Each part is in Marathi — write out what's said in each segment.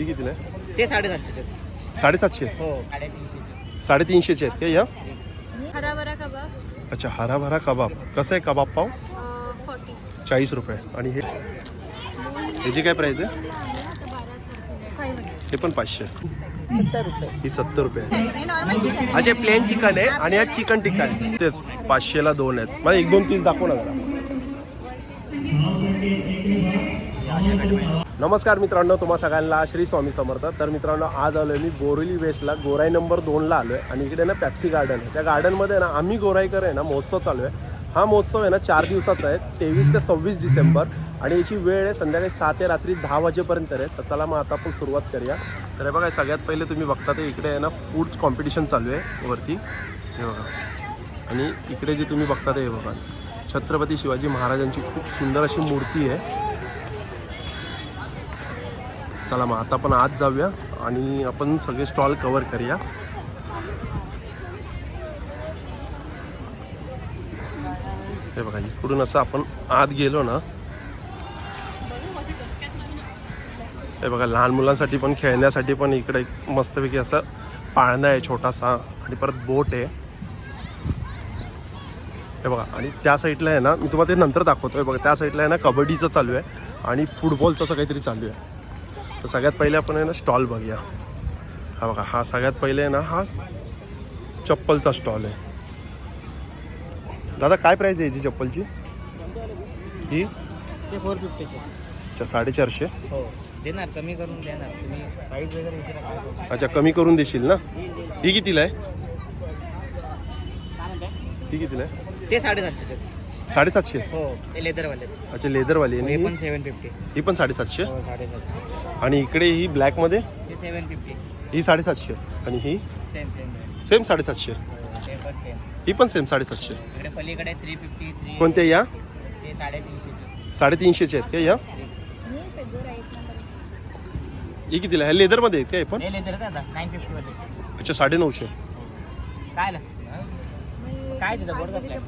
ही कितीला आहे? ते साडेसातशे? हो साडेतीनशेचे साडेतीनशेचे आहेत का या? हराभरा कबाब. अच्छा हराभरा कबाब. कसं आहे कबाब पाव? फॉर्टी. चाळीस रुपये. आणि हे? ह्याची काय प्राईस आहे? हे पण पाचशे. सत्तर रुपये. ही सत्तर रुपये आहे. हा जे प्लेन चिकन आहे आणि हा चिकन टिक्का आहे. तेच पाचशेला दोन आहेत. मला एक दोन पीस दाखव ना जरा. नमस्कार मित्रांनो तुम्हा सगळ्यांना श्री स्वामी समर्थ. तर मित्रांनो आज आलो आहे मी बोरिवली वेस्टला. गोराई नंबर दोनला आलो आहे आणि इकडे ना पॅप्सी गार्डन आहे. त्या गार्डनमध्ये ना आम्ही गोराईकर आहे ना महोत्सव चालू आहे. हा महोत्सव आहे ना चार दिवसाचा आहे तेवीस ते सव्वीस डिसेंबर. आणि याची वेळ आहे संध्याकाळी सात ते रात्री दहा वाजेपर्यंत आहे. तर चला मग आता आपण सुरुवात करूया. तर हे बघा सगळ्यात पहिले तुम्ही बघता ते इकडे आहे ना फूड कॉम्पिटिशन चालू आहे वरती. हे बघा. आणि इकडे जे तुम्ही बघता ते हे बघा. छत्रपती शिवाजी महाराजांची खूप सुंदर अशी मूर्ती आहे. चला मग आता आपण आत जाऊया आणि आपण सगळे स्टॉल कवर करूया. हे बघा इकडून असं आपण आत गेलो ना. हे बघा लहान मुलांसाठी पण खेळण्यासाठी पण इकडे एक मस्तपैकी असं पाळणा आहे छोटासा आणि परत बोट आहे. हे बघा आणि त्या साईडला आहे ना मी तुम्हाला ते नंतर दाखवतो. हे बघा त्या साईडला आहे ना कबड्डीचं चालू आहे आणि फुटबॉलचं असं काहीतरी चालू आहे. तर सगळ्यात पहिले आपण आहे ना स्टॉल बघूया. हा बघा हा सगळ्यात पहिले आहे ना हा चप्पलचा स्टॉल आहे. दादा काय प्राईज आहे याची चप्पलची? ही? फोर फिफ्टीचे अच्छा साडेचारशे? हो. देणार कमी करून देणार. तुम्ही साईज वगैरे. अच्छा कमी करून देशील ना? ही कितीला आहे? ही कितीला आहे? ते साडेसातशे. साडेसातशे? हो. ते लेदरवाले. अच्छा लेदरवाली. हे पण ही- सेवन फिफ्टी ही पण साडेसातशे? हो साडेसातशे. आणि इकडे ही ब्लॅकमध्ये ते सेवन फिफ्टी ही साडेसातशे. आणि ही? सेम सेम सेम साडेसातशे. ते पण सेम ही पण सेम साडेसातशे. इकडे पलीकडे थ्री फिफ्टी थ्री कोणत्या या? ते साडेतीनशेचे साडेतीनशेचे आहेत का या? ही कितीला आहे लेदरमध्ये आहेत का हे पण? हे लेदर आता नाईन फिफ्टीवाले अच्छा साडेनऊशे. काय काय तिथं बोर्ड कसलं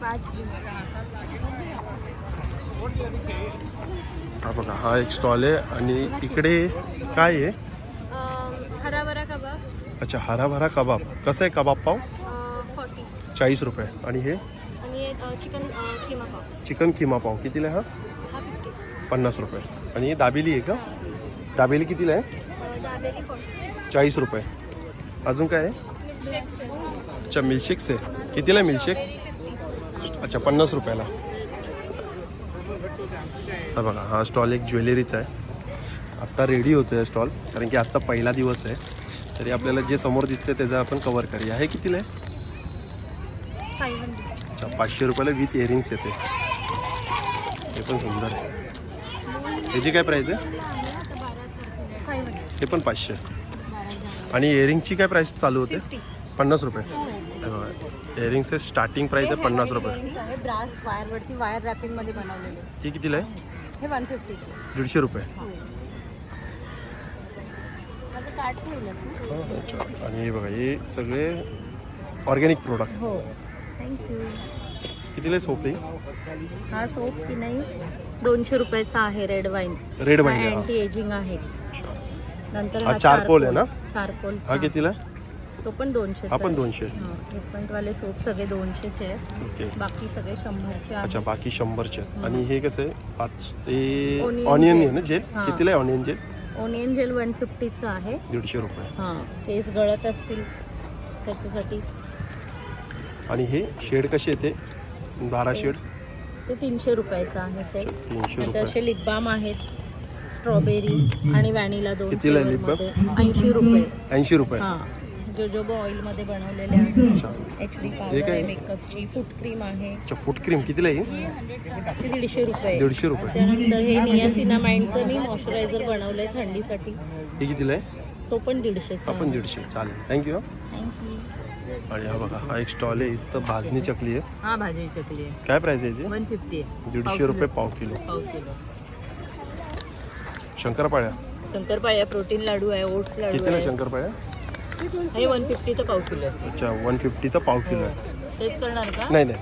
हा बघा हा एक स्टॉल आहे आणि इकडे काय आहे? हराभरा कबाब. अच्छा हराभरा कबाब. कसं आहे कबाब पाव? फॉर्टी चाळीस रुपये. आणि हे? आणि चिकन किमा पाव. चिकन किमा पाव. कितीला आहे हा? हा फिफ्टी पन्नास रुपये. आणि ही दाबेली आहे का? दाबेली कितीला आहे? दाबेली फॉर्टी चाळीस रुपये. अजून काय आहे? मिल्कशेक्स अच्छा मिल्कशेक्स आहे. कितीला आहे मिल्कशेक अच्छा पन्नास रुपयाला. हा बघा हा स्टॉल एक ज्वेलरीचा आहे. आत्ता रेडी होतो आहे स्टॉल कारण की आजचा पहिला दिवस आहे. तरी आपल्याला जे समोर दिसते त्याचं आपण कवर करूया. हे कितीला आहे? पाचशे रुपयाला विथ इयरिंग्स येते. हे पण सुंदर आहे. ह्याची काय प्राईस आहे? हे पण पाचशे. आणि इयरिंगची काय प्राईस चालू होते? पन्नास रुपये. हे इयरिंगचे स्टार्टिंग प्राईस आहे पन्नास रुपये. आहे ब्रास वायरवरती वायर रॅपिंगमध्ये बनवलेले. ही कितीला आहे? हे वन फिफ्टीचे दीडशे रुपये. माझं कार्ड ठेवलंस ना? अच्छा आणि हे बघा हे सगळे ऑर्गॅनिक प्रोडक्ट हो. थँक्यू कितीला आहे सोपे हा सोप की नाही दोनशे रुपयाचा आहे red wine red wine anti ageing आहे. अच्छा. नंतर हा चारकोल आहे ना? चारकोल हा कितीला? तो पण दोनशे हा पण दोनशे. वाले सोप सगळे दोनशेचे आहेत. ओके. बाकी सगळे शंभरचे अच्छा आहेत. बाकी शंभरचे. आहेत. आणि हे कसं आहे? पाच ते Onion ऑनियन. आहे ना जेल हा. कितीला आहे onion gel onion gel one फिफ्टीचं आहे. दीडशे रुपये. हां केस गळत असतील त्याच्यासाठी. आणि हे शेड कसे येते बारा शेड? ते तीनशे रुपयाचं आहे सेट तीनशे नंतर रुपये. असे लिप बाम आहेत. स्ट्रॉबेरी आणि व्हॅनिला दोन कितीला आहे lip balm? ऐंशी रुपये. ऐंशी रुपये. हां. जोजोबो ऑइलमध्ये बनवलेले आहे एच डी पावडर काय? आहे. मेकअपची फूट क्रीम आहे. अच्छा फूट क्रीम कितीला आहे? ती दीडशे रुपये. दीडशे रुपये. त्यानंतर हे नियासिनामाइंडचं मी मॉइश्चरायझर बनवलंय थंडीसाठी. हे कितीला आहे? तो पण दीडशेचा हा पण दीडशे. चालेल. थँक्यू थँक्यू आणि हा बघा हा एक स्टॉल आहे. इथं भाजणी चकली आहे. हा भाजी चकली आहे. काय प्राईस आहे याची? वन फिफ्टी आहे. दीडशे रुपये पाव किलो. पाव किलो. शंकरपाळ्या. शंकरपाळ्या प्रोटीन लाडू आहे ओट्स लाडू कितीला आहे. शंकरपाळ्या? हे वन फिफ्टीचं पाव किलो आहे. अच्छा वन फिफ्टीचा पाव किलो आहे. तेच करणार का? नाही नाही.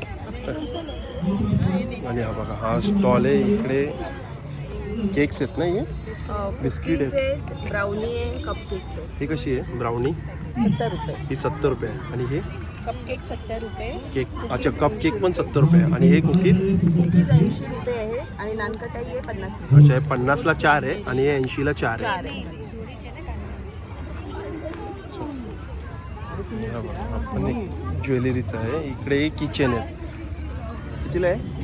आणि हा बघा हा स्टॉल आहे इकडे केक्स आहेत ना हे? बिस्किट आहे आहेत. ब्राउनी आहे ही कशी आहे ब्राउनी सत्तर रुपये. ही सत्तर रुपये आहे. आणि हे? कपकेक सत्तर रुपये. केक अच्छा कप केक पण सत्तर रुपये आहे. आणि हे कुकीज कुकीज ऐंशी रुपये आहे आणि नानकटाई आहे पन्नास रुपये. अच्छा हे पन्नासला चार आहे आणि हे ऐंशीला चार आहे. चार आहे हा एक ज्वेलरीचं आहे. इकडे किचन आहे. कितीला आहे?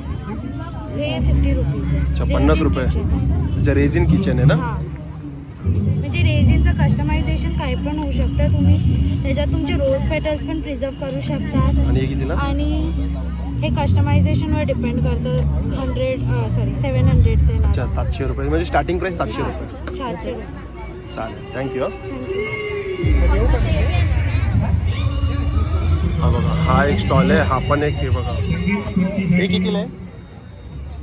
हे पन्नास रुपये. अच्छा रेझिन किचन आहे ना? म्हणजे रेझिनचं कस्टमायझेशन काही पण होऊ शकतं. तुम्ही त्याच्यात तुमचे रोज पेटल्स पण प्रिझर्व करू शकतात. आणि हे कितीला? आणि हे कस्टमायझेशनवर डिपेंड करतं. हंड्रेड सॉरी सेवन हंड्रेड ते अच्छा सातशे रुपये. म्हणजे स्टार्टिंग प्राईस सातशे रुपये. सातशे रुपये. चालेल. थँक्यू हा बघा हा एक स्टॉल आहे हा पण एक हे बघा. हे कितीला आहे?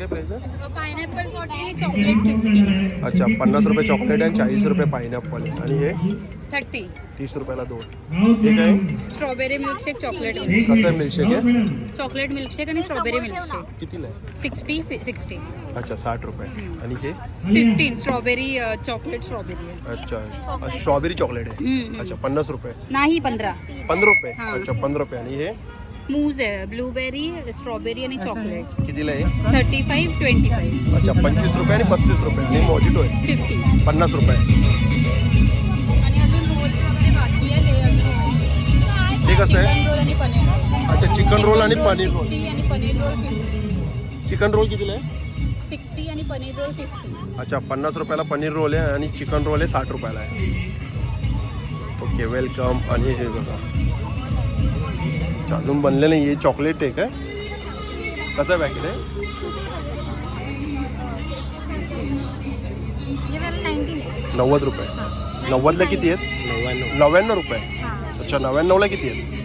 काय प्राईस आहे पायनॅपल फॉर्टी चॉकलेट फिफ्टी अच्छा पन्नास रुपये चॉकलेट आहे चाळीस रुपये पायनॅपल आहे आणि हे? थर्टी। तीस रुपयाला दोन. हे काय? स्ट्रॉबेरी मिल्कशेक चॉकलेट कसं आहे मिल्कशेक आहे? चॉकलेट मिल्कशेक आणि स्ट्रॉबेरी मिल्कशेक कितीला आहे? सिक्स्टी सिक्स्टी अच्छा साठ रुपये. आणि हे? फिफ्टीन स्ट्रॉबेरी चॉकलेट स्ट्रॉबेरी आहे. अच्छा स्ट्रॉबेरी चॉकलेट आहे. हम्म, अच्छा पन्नास रुपये. नाही पंधरा. पंधरा रुपये. हा. अच्छा पंधरा रुपये. आणि हे? मूज आहे ब्लूबेरी स्ट्रॉबेरी आणि चॉकलेट कितीला आहे? थर्टी फाईव्ह ट्वेंटी फाईव्ह अच्छा पंचवीस रुपये आणि पस्तीस रुपये. आणि मोजिटो आहे. फिफ्टी पन्नास रुपये. आणि अजून रोल्स वगैरे बाकी आहे ते अजून हे कसं आहे? चिकन रोल आणि पनीर रोल अच्छा चिकन रोल आणि पनीर रोल 60 आणि पनीर रोल चिकन रोल कितीला आहे? सिक्स्टी आणि पनीर रोल फिफ्टी अच्छा पन्नास रुपयाला पनीर रोल आहे आणि चिकन रोल आहे साठ रुपयाला आहे. ओके वेलकम आणि हे बघा. अच्छा, अजून बनले नाही हे चॉकलेट आहे. काय कसं पॅकेट आहे? हे आहे नव्वद रुपये. नव्वदला किती आहेत? नव्याण्णव. नव्याण्णव रुपये. अच्छा नव्याण्णवला किती आहेत?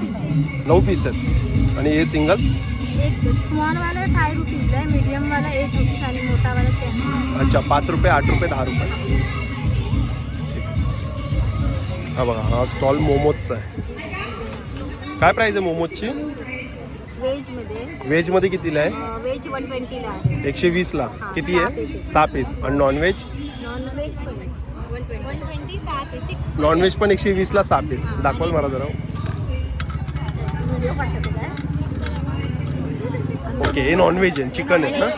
पीस आहे नऊ पीस आहेत. आणि हे सिंगल एक स्मॉलवाला फाय रुपीज़ आहे मीडियमवाला एट रुपीज़ आणि मोठावाला टेन अच्छा पाच रुपये आठ रुपये दहा रुपये. हा बघा हा स्टॉल मोमोजचा आहे. काय प्राईस आहे मोमोजची? व्हेजमध्ये व्हेजमध्ये कितीला आहे? आहे. एकशे वीसला. हा, किती आहे. सहा पीस आणि नॉनव्हेज नॉनव्हेज पण एकशे वीसला सहा पीस दाखवाल मला जरा. ओके हे नॉनव्हेज आहे. चिकन आहेत ना?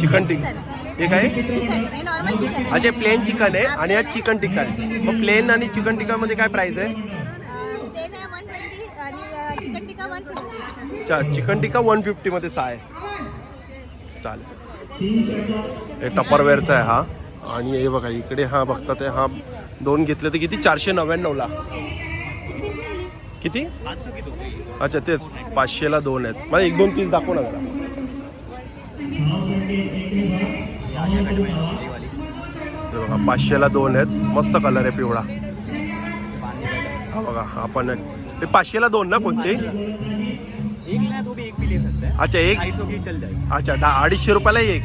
चिकन टिक्का आहे. हे टिक्का काय हे अच्छा प्लेन चिकन आहे आणि हा चिकन टिक्का आहे. मग प्लेन आणि चिकन टिक्कामध्ये काय प्राईस आहे? अं, ते नाही वन ट्वेंटी आणि चिकन टिक्का वन फिफ्टी अच्छा टिक्का फिफ्टीमध्ये सहा आहे. चालेल. हे टपरवेअरचा आहे हा. आणि हे बघा इकडे हा बघता ते हा दोन घेतले तर किती? चारशे नव्याण्णवला. किती? अच्छा तेच. पाचशेला दोन आहेत. मला एक दोन पीस दाखव ना जरा. बघा पाचशेला दोन आहेत. मस्त कलर आहे पिवळा. हा बघा आपण पण पाचशेला दोन ना कोणते? अच्छा एक? अच्छा दहा अडीचशे रुपयाला एक.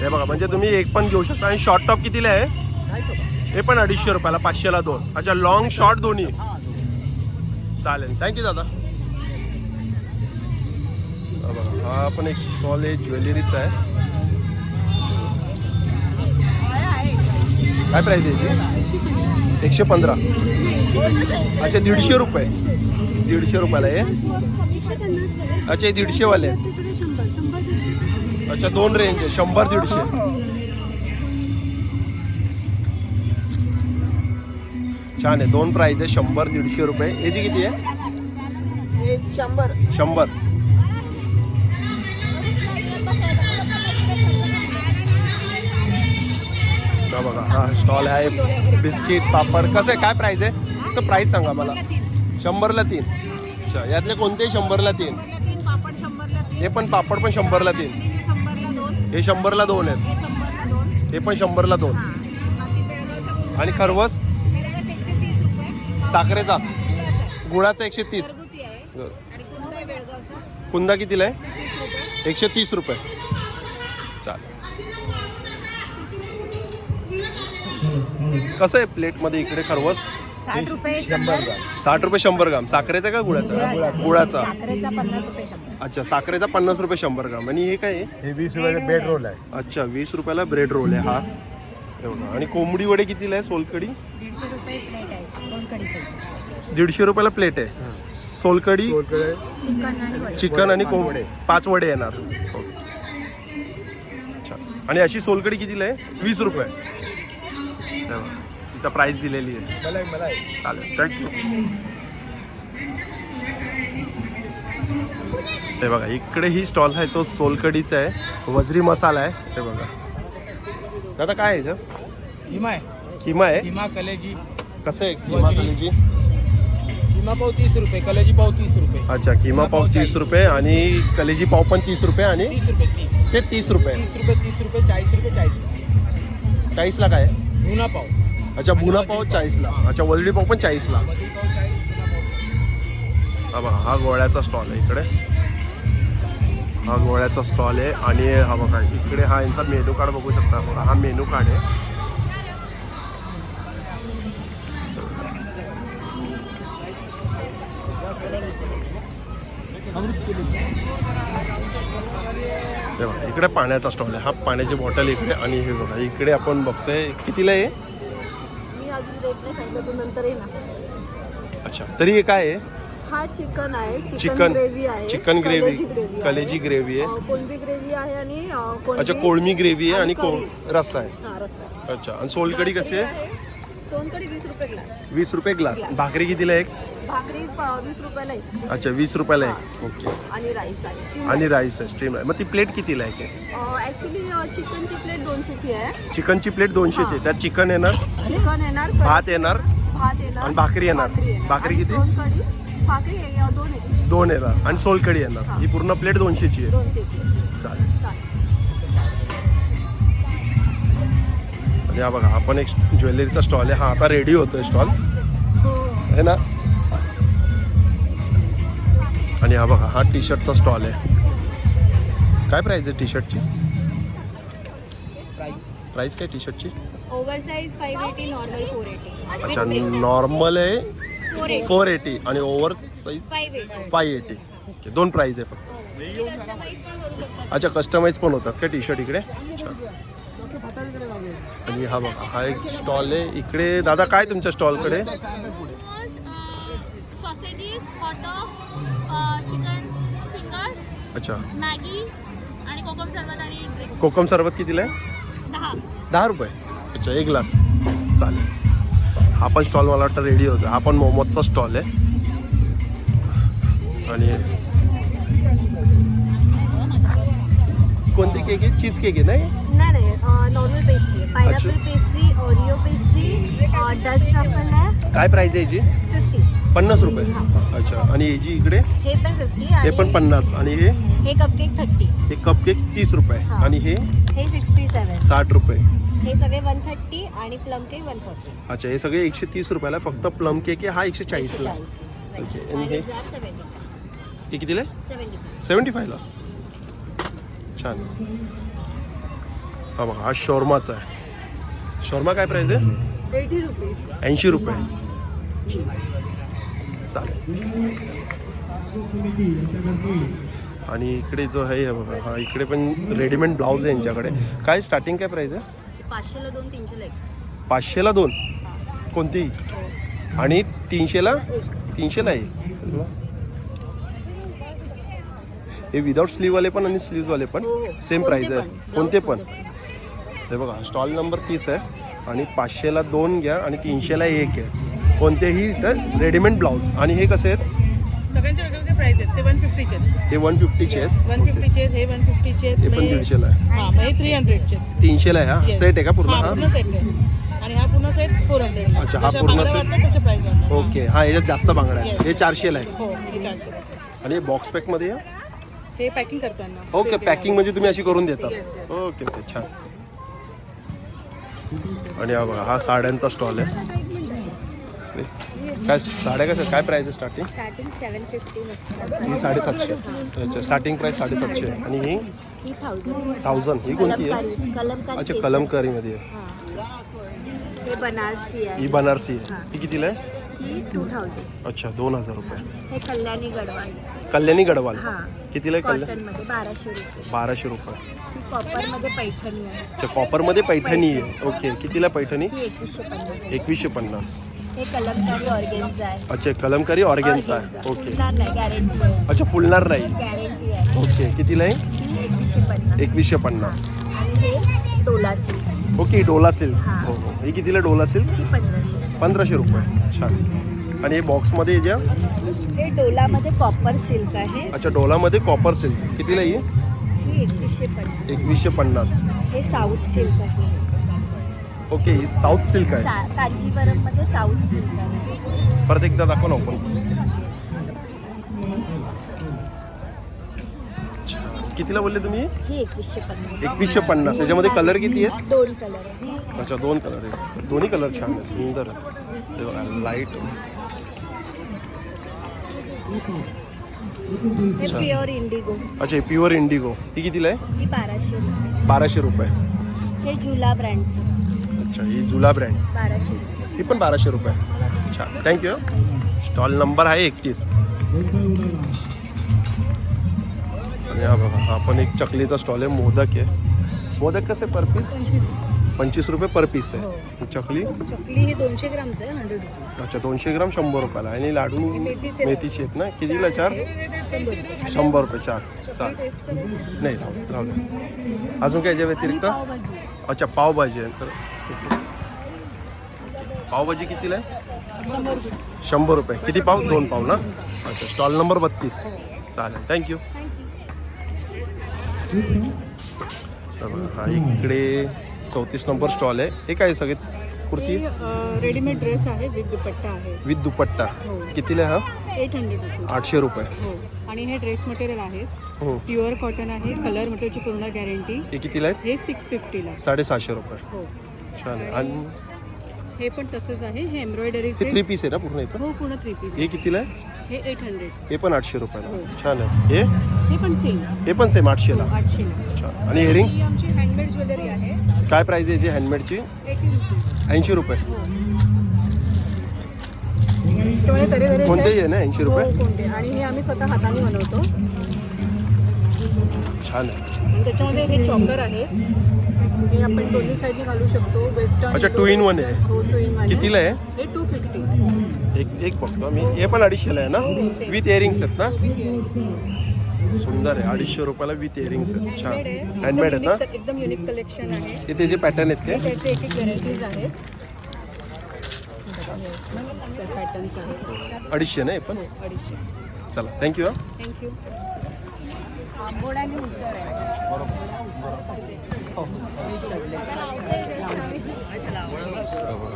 हे बघा म्हणजे तुम्ही एक पण घेऊ शकता. आणि शॉर्ट टॉप कितीला आहे? हे पण अडीचशे रुपयाला पाचशेला दोन. अच्छा लॉंग शॉर्ट दोन्ही. चालेल. थँक्यू दादा. हा बघा, हा पण एक स्टॉल आहे ज्वेलरीचा आहे. काय प्राईस आहे एकशे पंधरा. अच्छा दीडशे रुपये. दीडशे रुपयाला आहे. अच्छा दीडशेवाले. अच्छा दोन रेंज आहे. शंभर दीडशे. छान आहे. दोन प्राईज आहे. शंभर दीडशे रुपये. याची किती आहे? हे शंभर. शंभर. हा बघा. हा स्टॉल आहे. बिस्किट पापड. कसं आहे? काय प्राईस आहे? तर प्राईस सांगा मला. शंभरला तीन. अच्छा यातले कोणते शंभरला तीन? हे पण पापड पण शंभरला तीन. हे शंभरला दोन आहेत. हे पण शंभरला दोन. आणि खरवस? साखरेचा. गुळाचा एकशे तीस. कुंदा कितीला आहे? एकशे तीस रुपये. चालेल. कसं आहे प्लेटमध्ये इकडे खरवस? साठ रुपये शंभर साठ रुपये शंभर ग्राम. साखरेचा का गुळाचा? गुळाचा. साखरेचा पन्नास रुपये शंभर. अच्छा साखरेचा पन्नास रुपये शंभर ग्राम. आणि हे काय आहे? हे वीस रुपयाचा बेड रोल आहे. अच्छा वीस रुपयाला ब्रेड रोल आहे हा. एवढा. आणि कोंबडी वडे कितीला आहे? सोलकडी दीडशे रुपये प्लेट आहे. सोनकढीचं दीडशे रुपयाला प्लेट आहे. सोलकडी सोलकडे चिकन आणि वडे. चिकन आणि कोंबडे पाच वडे येणार. ओके. आणि अशी सोलकडी कितीला आहे? वीस रुपये. इथं प्राईस दिलेली आहे. चालेल थँक्यू हे बघा इकडे ही स्टॉल आहे तो सोलकडीचा आहे. वजरी मसाला आहे. हे बघा. दादा काय आहे? किमा आहे. किमा आहे? किमा कलेजी. कसं आहे? किमा. कलेजी? किमा पाव तीस रुपये कलेजी पाव तीस रुपये. अच्छा किमा पाव तीस रुपये आणि कलेजी पाव पण तीस रुपये आणि तीस रुपये तीस. ते तीस रुपये. तीस रुपये तीस रुपये चाळीस रुपये चाळीस रुपये. चाळीसला काय? उन्हा पाव. अच्छा बुना पाव चाळीसला अच्छा वजडी पाव पण चाळीसला हा बघा हा गोळ्याचा स्टॉल आहे इकडे. हा गोळ्याचा स्टॉल आहे आणि हा बघा इकडे हा यांचा मेनू कार्ड बघू शकता. बघा हा मेनू कार्ड आहे. इकडे पाण्याचा स्टॉल आहे. हा पाण्याची बॉटल इकडे आणि हे बघा इकडे आपण बघतोय. कितीला आहे? अच्छा तरी हे काय आहे? हा चिकन आहे चिकन ग्रेव्ही आहे चिकन ग्रेव्ही कलेजी ग्रेव्ही आहे. कोळंबी ग्रेव्ही आहे. आणि अच्छा कोळमी ग्रेव्ही आहे आणि रस्सा आहे. अच्छा आणि सोलकडी कशी आहे. सोनकडी वीस रुपये ग्लास. वीस रुपये ग्लास. भाकरी कितीला एक? भाकरी प- वीस रुपयाला एक. अच्छा वीस रुपयाला एक. ओके. आणि राईस आहे. स्टीम आणि राईस आहे स्ट्रीम आहे. मग ती प्लेट कितीला आहे? चिकनची प्लेट दोनशेची आहे. चिकनची प्लेट दोनशेची आहे. त्यात चिकन येणार? चिकन येणार भात येणार? भात येणार आणि भाकरी येणार. भाकरी आणि किती? सोनकढी भाकरी दोन येते दोन येणार. आणि सोलकडी येणार. ही. पूर्ण प्लेट दोनशेची आहे. दोनशेची चालेल. हा बघा आपण एक ज्वेलरीचा स्टॉल आहे. हा आता रेडी होतोय स्टॉल. हो आहे ना? आणि हा बघा हा टी शर्टचा स्टॉल आहे. काय प्राईज आहे टी शर्टची प्राईस काय T शर्टची over size five eighty normal four eighty अच्छा नॉर्मल आहे फोर एटी आणि over size five eighty okay दोन प्राईज आहे फक्त. शकतात. अच्छा कस्टमाइज पण होतात का टी शर्ट इकडे? अच्छा. आणि हा बघा हा एक स्टॉल आहे. इकडे दादा काय तुमच्या स्टॉलकडे अच्छा. कोकम सरबत कितीला आहे? दहा. दहा रुपये. अच्छा एक ग्लास चालेल. हा पण स्टॉल मला वाटतं रेडी होतो. हा पण मोमोजचा स्टॉल आहे. आणि कोणती केक आहे? चीज केक आहे नाही नाही नाही नॉर्मल पेस्ट्री अच्छा. Pineapple pastry Oreo pastry dust truffle आहे काय प्राईज आहे याची? फिफ्टी पन्नास रुपये. अच्छा. आणि याची इकडे? हे पण फिफ्टी हे पण पन्नास. आणि हे? हे कपकेक थर्टी हे कप केक तीस रुपये. हा. आणि हे? हे सिक्स्टी सेवन साठ रुपये. हे सगळे वन थर्टी आणि प्लम केक वन फोर्टी अच्छा हे सगळे एकशे तीस रुपयाला फक्त प्लम केक आहे. हा एकशे चाळीसला. ओके आणि हे? हे कितीला सेवन्टी फाय सेवन्टी फायला छान. हा बघा हा शोरमाचा आहे. शोरमा काय प्राईज आहे? Eighty rupees. ऐंशी रुपये. चालेल. आणि इकडे जो आहे हे बघा हा इकडे पण रेडीमेड ब्लाऊज आहे यांच्याकडे. काय स्टार्टिंग काय प्राईज आहे? पाचशेला दोन तीनशेला एक. पाचशेला दोन? कोणती? आणि तीनशेला? एक. तीनशेला आहे हे विदाऊट स्लीववाले पण आणि स्लीव्हवाले पण हो, हो. सेम कोणते प्राईज. आहे कोणते पण. हे बघा स्टॉल नंबर तीस आहे आणि पाचशेला दोन घ्या आणि तीनशेला एक आहे कोणतेही इथं रेडीमेड ब्लाऊज आणि हे कसे आहेत? सगळ्यांचे वेगवेगळे प्राइस आहेत. ते वन फिफ्टीचे हे वन फिफ्टीचे आहेत. वन फिफ्टीचे आहेत हे वन फिफ्टीचे आहेत हे पण हे- दीडशेला आहे. हा हे थ्री हंड्रेडचे तीनशेला आहे हा. सेट आहे का पूर्ण हा हा? पूर्ण सेट आहे. आणि हा पूर्ण सेट फोर हंड्रेड अच्छा, हा पूर्ण ओके हा याच्यात जास्त बांगड्या आहे Yes. हे चारशेला आहे. हो हे आणि हे बॉक्स पॅकमध्ये आहे? हे पॅकिंग करताना. ओके पॅकिंग म्हणजे तुम्ही अशी करून देता. yes. ओके ओके छान. आणि हा बघा हा साड्यांचा स्टॉल आहे. काय साड्या कसं काय प्राईस आहे स्टार्टिंग स्टार्टिंग सेवन फिफ्टी ही साडेसातशे. अच्छा स्टार्टिंग प्राईस साडेसातशे. आहे. आणि ही? ही थाउजंड थाउजंड ही कोणती आहे? कलमकारी कलमकारी अच्छा केसर. कलमकारीमध्ये. आहे हा. हे बनारसी आहे. ही बनारसी आहे. ही कितीला आहे? ही टू थाउजंड अच्छा दोन हजार रुपये. हे कल्याणी गडवाल. कल्याणी गडवाल. हा. कितीला आहे कल्याण? कॉटनमध्ये बाराशे रुपये. बाराशे रुपये. ही कॉपरमध्ये पैठणी आहे. अच्छा कॉपरमध्ये पैठणी आहे. ओके कितीला पैठणी? ही एकवीसशे पन्नास. एकवीसशे पन्नास. हे कलमकारी ऑर्गेन्झा आहे. अच्छा कलमकारी ऑर्गेन्सचा आहे. Organza. ओके. फुलणार नाही गॅरंटी आहे. अच्छा फुलणार नाही. गॅरंटी आहे. ओके कितीला आहे? ही एकवीसशे पन्नास. एकवीसशे पन्नास. आणि हे डोला सिल्क ओके डोला सिल्क हा. हो हो. ही कितीला डोला सिल्क पंधराशे. पंधराशे रुपये. छान. आणि हे बॉक्समध्ये ज्या? हे डोलामध्ये कॉपर सिल्क आहे. अच्छा डोलामध्ये कॉपर सिल्क कितीला ही? ही एकवीसशे पन्नास. एकवीसशे पन्नास. हे साऊथ सिल्क आहे. ओके ही साऊथ सिल्क आहे. सा- कांजीवरममध्ये साऊथ सिल्क आहे. परत एकदा दाखव ना ओपन कितीला बोलले तुम्ही? ही एकवीसशे पन्नास. एकवीसशे पन्नास. याच्यामध्ये कलर किती आहेत? दोन कलर आहे अच्छा दोन कलर आहे दोन्ही कलर छान आहे सुंदर आहे हे बघा लाइट हे प्युअर इंडिगो अच्छा प्युअर इंडिगो ही कितीला आहे? ही बाराशे रुपये. बाराशे रुपये. हे जुला ब्रँडचं अच्छा ही जुला ब्रँड बाराशे. रुपये ही पण बाराशे रुपये. छान. थँक्यू स्टॉल नंबर आहे एकतीस. आणि हा बघा हा पण एक चकलीचा स्टॉल आहे मोदक आहे मोदक कसे पर पीस पंचवीस रुपये। पर पीस आहे चकली? चकली ही दोनशे ग्रामचं आहे हंड्रेड रुपीज़ अच्छा दोनशे ग्राम शंभर रुपयाला आणि लाडू मेथीचे आहेत. ना? कितीला चार. शंभर रुपये रुपये चार. करून नाही दे, अजून काय याच्या व्यतिरिक्त? अच्छा पावभाजी आहे. तर. पावभाजी कितीला आहे? रुपये. शंभर रुपये. किती पाव? दोन पाव ना? अच्छा स्टॉल नंबर बत्तीस. चालेल. थँक्यू हा इकडे चौतीस नंबर स्टॉल आहे. हे काय सगळे? कुर्ती? रेडीमेड ड्रेस आहे विथ दुपट्टा आहे. विथ दुपट्टा. हो. कितीला आहे हा? एट हंड्रेड आठशे रुपये. हो. आणि हे ड्रेस मटेरियल आहे. हो. प्युअर कॉटन आहे. कलर मटेरियलची पूर्ण गॅरंटी हे कितीला आहे? हे सिक्स फिफ्टीला साडेसहाशे रुपये. हो. छान आणि हे पण तसंच आहे. हे हे एम्ब्रॉयडरीचे थ्री पीस आहे ना पूर्ण इथं? हो पूर्ण थ्री पीस हे कितीला आहे? हे एट हंड्रेड हे पण आठशे रुपयाला. हो. छान आहे. हे? हे पण सेम हे पण सेम आठशेला. आठशे छान. आणि इयरिंग्स ही आमची हँडमेड ज्वेलरी आहे. काय प्राईज आहे याची हँडमेडची एटी रुपीज ऐंशी रुपये. तरी कोणतेही आहे ना ऐंशी रुपये? हो कोणते? आणि हे आम्ही स्वतः हाताने बनवतो. छान आहे. आणि त्याच्यामध्ये हे चॉकर आहे. हे आपण दोन्ही साईडने घालू शकतो. वेस्टर्न अच्छा, आहे. हो टू इन वन कितीला आहे? हे टू फिफ्टी एक एक बघतो मी हे पण अडीचशेला आहे ना? विथ इयरिंग्स आहेत ना? सुंदर आहे. अडीचशे रुपयाला विथ इयरिंग्स आहेत. छान. हँडमेड आहेत ना? एकदम युनिक कलेक्शन आहे. हे त्याचे पॅटर्न आहेत ते त्याचे एक एक व्हेरायटीज आहेत. पॅटर्न्स आहेत. अडीचशे ना हे पण? हो अडीचशे. चला थँक्यू हा. थँक्यू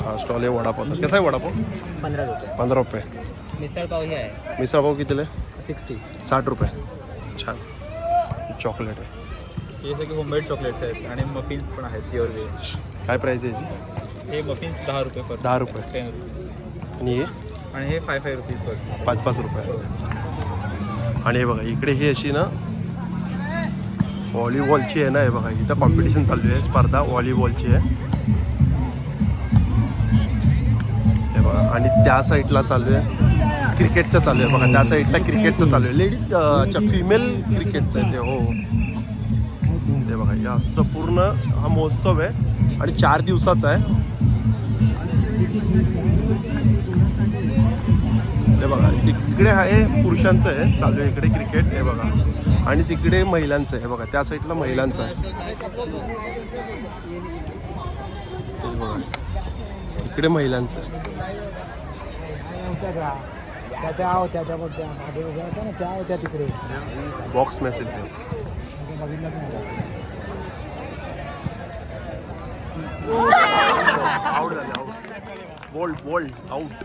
हा स्टॉल आहे वडापावचा कसा आहे वडापाव? पंधरा रुपये. पंधरा रुपये. मिसळ पाव हे आहे. मिसळपाव कितीला आहे? सिक्स्टी. साठ रुपये. छान. चॉकलेट आहे. हे सगळे होममेड चॉकलेट्स आहेत आणि मफिन्स पण आहेत प्युअर व्हेज काय प्राईस आहे याची? हे मफिन्स दहा रुपये पर दहा रुपये. टेन रुपीज आणि हे? आणि हे फाय फाय रुपीज पर पाच पाच रुपये. आणि हे बघा इकडे ही अशी ना व्हॉलीबॉलची आहे ना हे बघा इथं कॉम्पिटिशन चालू आहे स्पर्धा व्हॉलीबॉलची आहे. हे बघा आणि त्या साईडला चालू आहे क्रिकेटचं चालू आहे. बघा त्या साईडला क्रिकेटचं चालू आहे. लेडीज अच्छा फिमेल क्रिकेटचं आहे ते हो. ते बघा हे असं पूर्ण हा महोत्सव आहे आणि चार दिवसाचा आहे. हे बघा इकडे आहे पुरुषांचं आहे चालू आहे इकडे क्रिकेट हे बघा. आणि तिकडे महिलांचं आहे बघा त्या साईडला महिलांचं आहे. बघा इकडे महिलांचं आहे. बॉक्स मेसेज आउट झाले आउट बोल्ड बोल्ड आउट